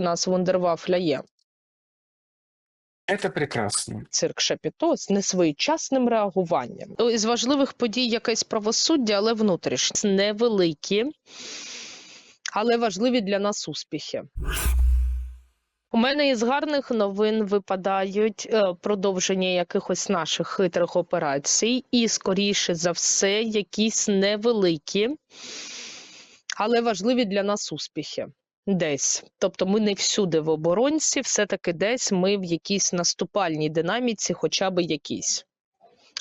у нас вундервафля є. Это прекрасно. Цирк Шапіто з несвоєчасним реагуванням. Із важливих подій якесь правосуддя, але внутрішнє. Невеликі, але важливі для нас успіхи. У мене із гарних новин випадають е, продовження якихось наших хитрих операцій, і, скоріше за все, якісь невеликі, але важливі для нас успіхи. Десь. Тобто ми не всюди в оборонці, все-таки десь ми в якійсь наступальній динаміці, хоча б якійсь.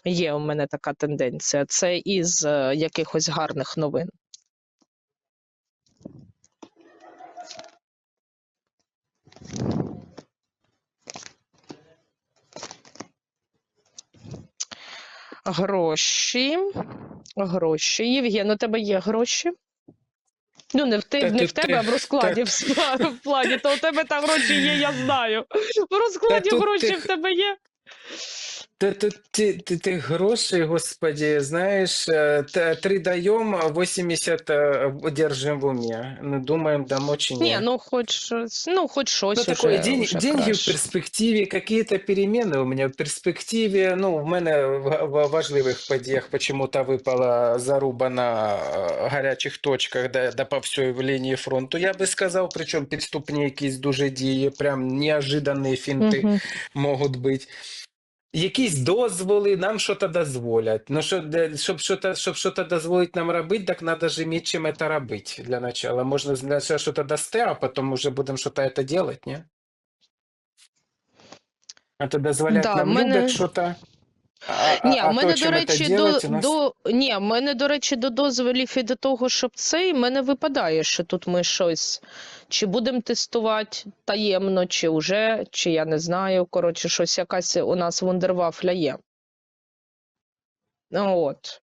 Є у мене така тенденція. Це із е, якихось гарних новин. Гроші. Гроші. Євген, у тебе є гроші? Ну, не в, ти, Та не в тебе, а в розкладі та- в, плані, то у тебе там гроші є, я знаю. В розкладі тут гроші ти- в тебе є. Ты, ты, ты, ты, ты гроши, господи, знаешь, э, т- три даем, а 80 э, держим в уме. Ну, думаем, дамо чи Ні, нет. ну хоч щось, ну хоч щось Ну, такое, уже, день, уже деньги в краще. перспективі, какие-то перемены у меня в перспективі. Ну, в мене в, в важливих подіях почему-то випала заруба на е, гарячих точках, да, да по всій лінії фронту. Я би сказав, причому підступні якісь дуже дії, прям неожиданні фінти Мгм. можуть бути. Якісь дозволи нам щось дозволять. Ну, що, щоб щось щоб щось дозволить нам робити, так треба ж иметь чим це робити для начала. Можна щось дасте, а потім вже будемо щось це робити, ні? А то дозволять Да, нам мене- щось. А, Ні, а, мене, то, до речі, до, делать, нас... до ні, мене, до речі, до дозволів і до того, щоб цей, мене випадає, що тут ми щось чи будемо тестувати таємно, чи вже, чи я не знаю. Коротше, щось якась у нас вундервафля є. Ну, От.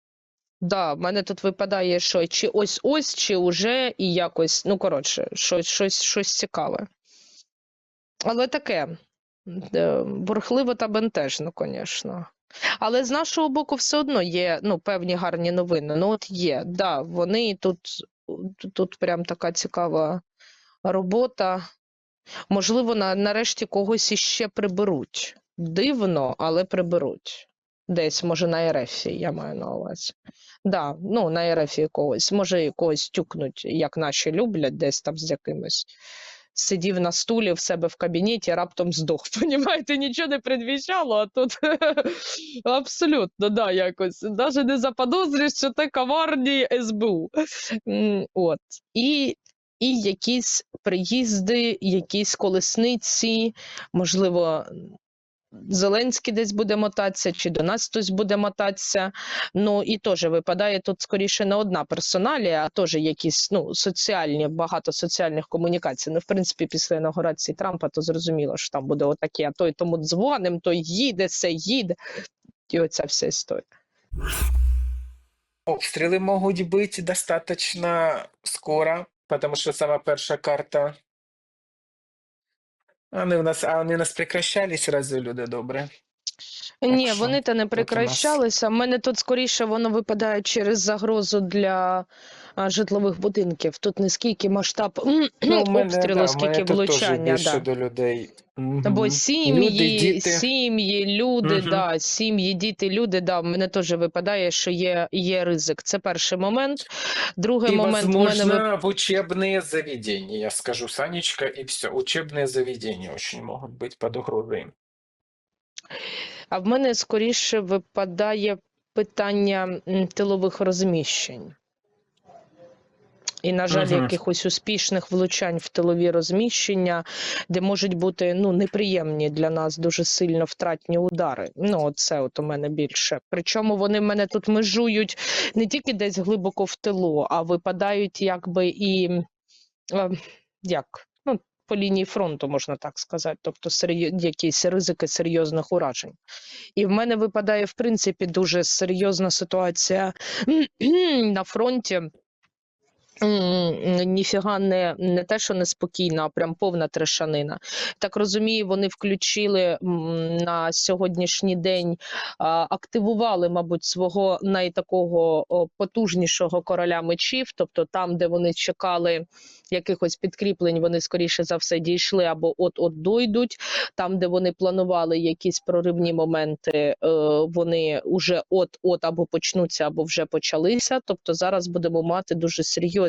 Да, в мене тут випадає, що чи ось ось, чи уже, і якось, ну, коротше, щось, щось, щось цікаве. Але таке, е, бурхливо та бентежно, звісно. Але з нашого боку все одно є ну, певні гарні новини. Ну, от є, да, вони тут, тут, прям така цікава робота. Можливо, на, нарешті когось іще приберуть. Дивно, але приберуть. Десь, може, на РФ, я маю на увазі. Да, ну, на РФ когось. Може, когось тюкнуть, як наші люблять, десь там з якимось. Сидів на стулі в себе в кабінеті, раптом здох. Понімаєте, нічого не предвіщало, а тут абсолютно, да, якось. Навіть не заподозрюєш, що це коварні СБУ. От. І, і якісь приїзди, якісь колесниці, можливо, Зеленський десь буде мотатися, чи до нас хтось буде мотатися. Ну і теж випадає тут скоріше не одна персоналія, а теж якісь ну, соціальні, багато соціальних комунікацій. Ну, в принципі, після інаугурації Трампа, то зрозуміло, що там буде отаке, а той тому дзвоним, той їде, все їде. І оця вся історія. Обстріли можуть бути достатньо скоро, тому що сама перша карта. Вони в нас, а вони в нас прекращались, разве люди добре? Ні, що вони та не у нас- прекращалися. У мене тут скоріше воно випадає через загрозу для житлових будинків. Тут не скільки масштаб м, Ну, в мене, обстрілу, да, в скільки мене тут теж влучання. більше Да. до людей. Бо Мгм. сім'ї, Люди, діти. сім'ї, люди, Мгм. да, сім'ї, діти, люди, да, в мене теж випадає, що є, є ризик. Це перший момент. Другий И, момент в мене возможно, вип- в учебные заведения, я скажу, Санечка, и все. Учебные заведения очень могут быть под угрозой. а в мене скоріше випадає питання м, тилових розміщень. І, на жаль, Мгм. якихось успішних влучань в тилові розміщення, де можуть бути ну, неприємні для нас дуже сильно втратні удари. Ну, це от у мене більше. Причому вони в мене тут межують не тільки десь глибоко в тилу, а випадають якби і е, як? Ну, по лінії фронту, можна так сказати, тобто серйо- якісь ризики серйозних уражень. І в мене випадає, в принципі, дуже серйозна ситуація на фронті. Ніфіга не, не те, що неспокійна, а прям повна трешанина. Так розумію, вони включили на сьогоднішній день, активували, мабуть, свого найтакого потужнішого короля мечів, тобто там, де вони чекали якихось підкріплень, вони скоріше за все дійшли або от-от дойдуть. Там, де вони планували якісь проривні моменти, е, вони вже от-от або почнуться, або вже почалися. Тобто зараз будемо мати дуже серйозні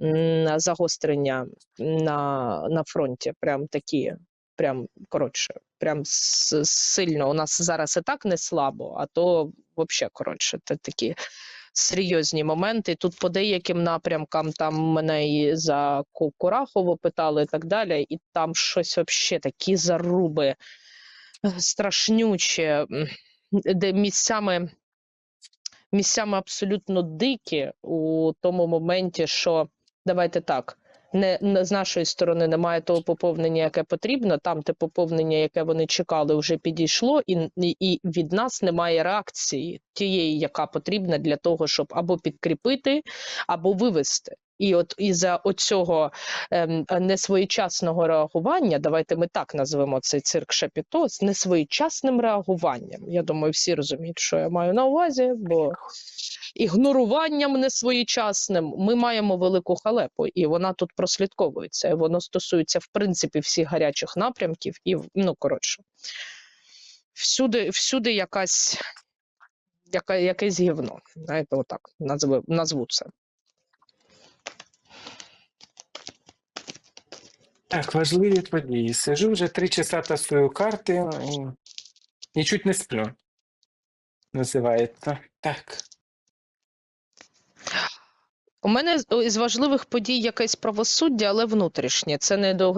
м, загострення на, на фронті. Прям такі, прям коротше, прям сильно. У нас зараз і так не слабо, а то взагалі коротше, це такі. Серйозні моменти. Тут по деяким напрямкам там мене і за Ку- Курахово питали і так далі, і там щось взагалі такі заруби е, страшнючі, де місцями, місцями абсолютно дикі у тому моменті, що давайте так. Не, не з нашої сторони немає того поповнення, яке потрібно. Там те поповнення, яке вони чекали, вже підійшло, і, і, від нас немає реакції тієї, яка потрібна для того, щоб або підкріпити, або вивести. І от із-за оцього ем, несвоєчасного реагування, давайте ми так назвемо цей цирк Шапіто, з несвоєчасним реагуванням. Я думаю, всі розуміють, що я маю на увазі, бо ігноруванням несвоєчасним ми маємо велику халепу, і вона тут прослідковується. І Воно стосується в принципі всіх гарячих напрямків, і ну коротше, всюди, всюди якась. Яка, якесь гівно, знаєте, отак назву, назву це. Так, важливі події. Сижу вже три часа тасую карти і нічуть не сплю. Називається. Так. У мене з- важливих подій якесь правосуддя, але внутрішнє. Це не до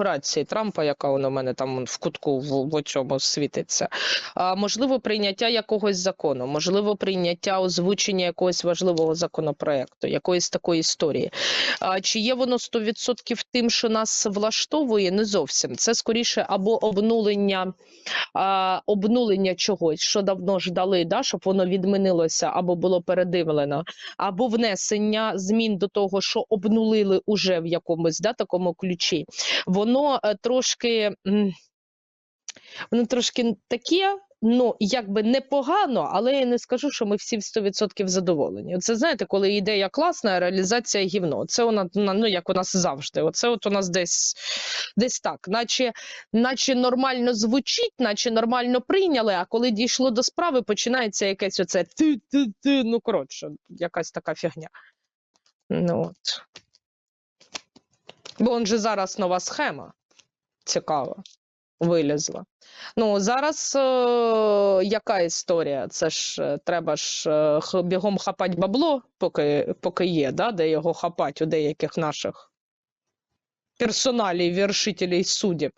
Трампа, яка воно у мене там в кутку в, в цьому світиться. А, можливо, прийняття якогось закону, можливо, прийняття озвучення якогось важливого законопроекту, якоїсь такої історії. А, чи є воно 100% тим, що нас влаштовує? Не зовсім. Це скоріше або обнулення, а, обнулення чогось, що давно ждали, да, щоб воно відмінилося або було передивлено або внесення змін до того, що обнулили уже в якомусь да, такому ключі, воно е, трошки, воно трошки таке. Ну, якби непогано, але я не скажу, що ми всі в 100% задоволені. Це знаєте, коли ідея класна, а реалізація гівно. Це вона ну як у нас завжди. Оце от у нас десь десь так, наче, наче нормально звучить, наче нормально прийняли. А коли дійшло до справи, починається якесь оце ти ти ти. Ну коротше, якась така фігня. Ну от. Бо он же зараз нова схема. Цікава. Вилізла. Ну, зараз е, яка історія? Це ж е, треба ж е, бігом хапати бабло, поки, поки є, да? де його хапать у деяких наших персоналій, вершителей суддів.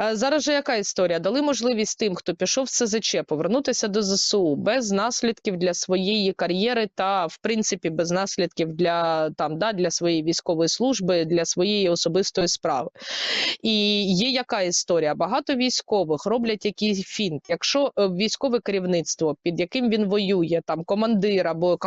Е, Зараз же яка історія? Дали можливість тим, хто пішов в СЗЧ, повернутися до ЗСУ без наслідків для своєї кар'єри та, в принципі, без наслідків для, там, да, для своєї військової служби, для своєї особистої справи. І є яка історія? Багато військових роблять якийсь фінт. Якщо е, військове керівництво, під яким він воює, там командир або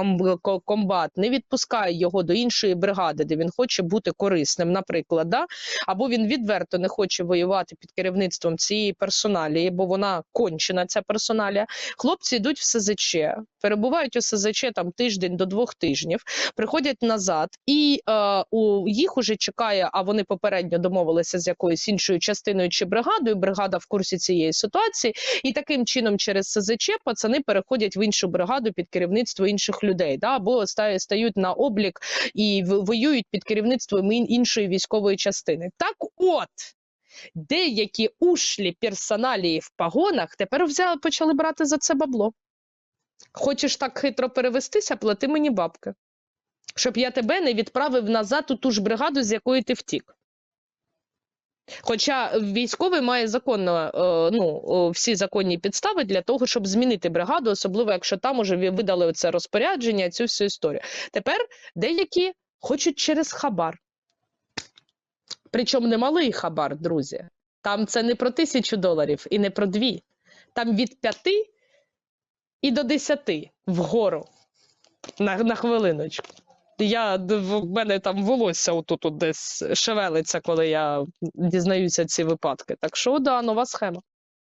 комбат, не відпускає його до іншої бригади, де він хоче бути корисним, наприклад, да? або він відверто не хоче воювати під керівництвом цієї персоналії, бо вона кончена, ця персоналія. Хлопці йдуть в СЗЧ, перебувають у СЗЧ там тиждень до двох тижнів, приходять назад, і е, у їх уже чекає, а вони попередньо домовилися з якоюсь іншою частиною чи бригадою. Бригада в курсі цієї ситуації, і таким чином через СЗЧ пацани переходять в іншу бригаду під керівництво інших людей, да, або стають на облік і воюють під керівництвом іншої військової частини. Так от. Деякі ушлі персоналії в погонах тепер взяли, почали брати за це бабло. Хочеш так хитро перевестися, плати мені бабки, щоб я тебе не відправив назад у ту ж бригаду, з якої ти втік. Хоча військовий має законно е, ну, всі законні підстави для того, щоб змінити бригаду, особливо якщо там уже видали це розпорядження, цю всю історію. Тепер деякі хочуть через хабар. Причому не малий хабар, друзі. Там це не про тисячу доларів і не про дві. Там від п'яти і до десяти вгору. На, на хвилиночку. я в мене там волосся отут десь шевелиться, коли я дізнаюся ці випадки. Так що, да, нова схема.